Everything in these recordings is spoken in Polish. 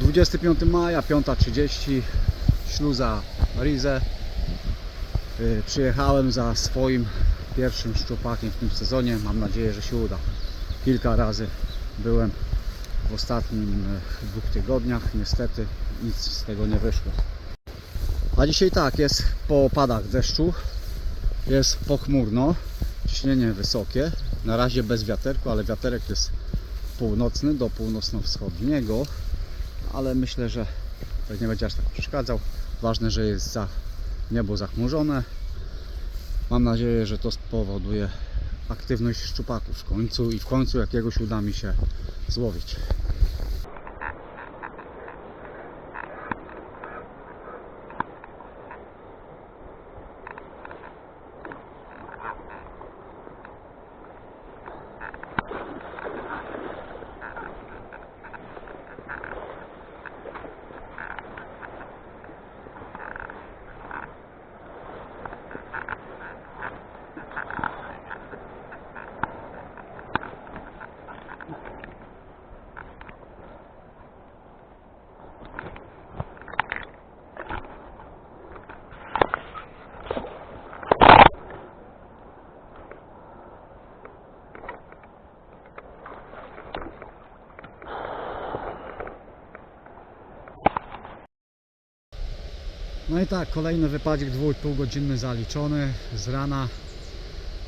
25 maja, 5.30, śluza Rize. Y, Przyjechałem za swoim pierwszym szczupakiem w tym sezonie. Mam nadzieję, że się uda. Kilka razy byłem w ostatnim e, dwóch tygodniach. Niestety nic z tego nie wyszło. A dzisiaj tak, jest po opadach deszczu. Jest pochmurno. Ciśnienie wysokie. Na razie bez wiaterku, ale wiaterek jest północny do północno-wschodniego. Ale myślę, że to nie będzie aż tak przeszkadzał. Ważne, że jest za niebo zachmurzone. Mam nadzieję, że to spowoduje aktywność szczupaków w końcu i w końcu jakiegoś uda mi się złowić. No i tak, kolejny wypadzik 2,5 godzinny zaliczony z rana.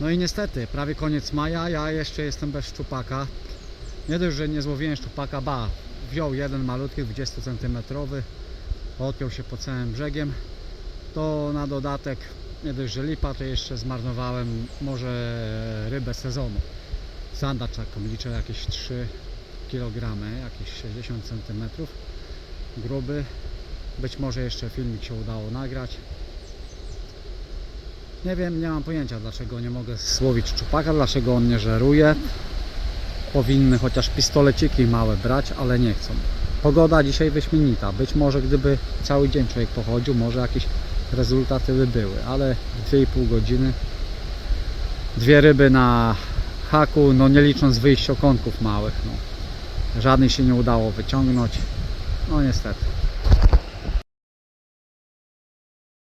No i niestety, prawie koniec maja, ja jeszcze jestem bez szczupaka. Nie dość, że nie złowiłem szczupaka, ba, wziął jeden malutki, 20 cm, odpiął się po całym brzegiem. To na dodatek, nie dość, że lipa, to jeszcze zmarnowałem może rybę sezonu. Sandacz taką liczę jakieś 3 kg, jakieś 60 cm gruby. Być może jeszcze filmik się udało nagrać. Nie wiem, nie mam pojęcia dlaczego nie mogę złowić szczupaka, dlaczego on nie żeruje. Powinny chociaż pistoleciki małe brać, ale nie chcą. Pogoda dzisiaj wyśmienita. Być może gdyby cały dzień człowiek pochodził, może jakieś rezultaty by były, ale 2,5 godziny. Dwie ryby na haku, no nie licząc wyjściokonków małych. No. Żadnej się nie udało wyciągnąć. No niestety.